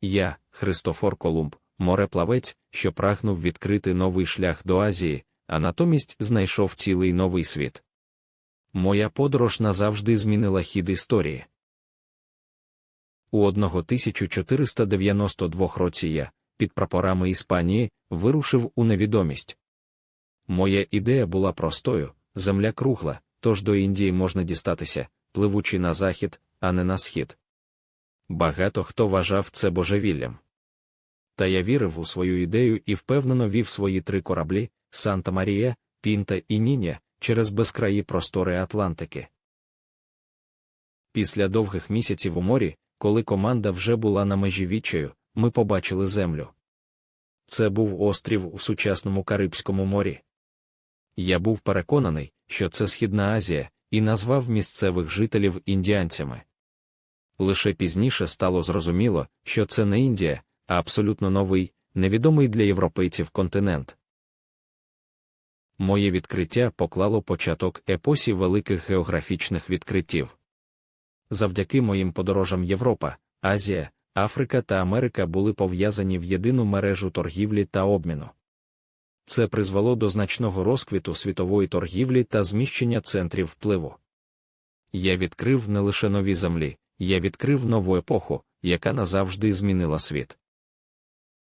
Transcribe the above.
Я, Христофор Колумб, мореплавець, що прагнув відкрити новий шлях до Азії, а натомість знайшов цілий новий світ. Моя подорож назавжди змінила хід історії. У 1492 році я, під прапорами Іспанії, вирушив у невідомість. Моя ідея була простою земля кругла, тож до Індії можна дістатися, пливучи на захід, а не на схід. Багато хто вважав це божевіллям. Та я вірив у свою ідею і впевнено вів свої три кораблі Санта Марія, Пінта і Ніння через безкраї простори Атлантики. Після довгих місяців у морі, коли команда вже була на межі відчаю, ми побачили землю. Це був острів у сучасному Карибському морі. Я був переконаний, що це Східна Азія, і назвав місцевих жителів індіанцями. Лише пізніше стало зрозуміло, що це не Індія, а абсолютно новий, невідомий для європейців континент. Моє відкриття поклало початок епосі великих географічних відкриттів. Завдяки моїм подорожам Європа, Азія, Африка та Америка були пов'язані в єдину мережу торгівлі та обміну. Це призвело до значного розквіту світової торгівлі та зміщення центрів впливу. Я відкрив не лише нові землі, я відкрив нову епоху, яка назавжди змінила світ.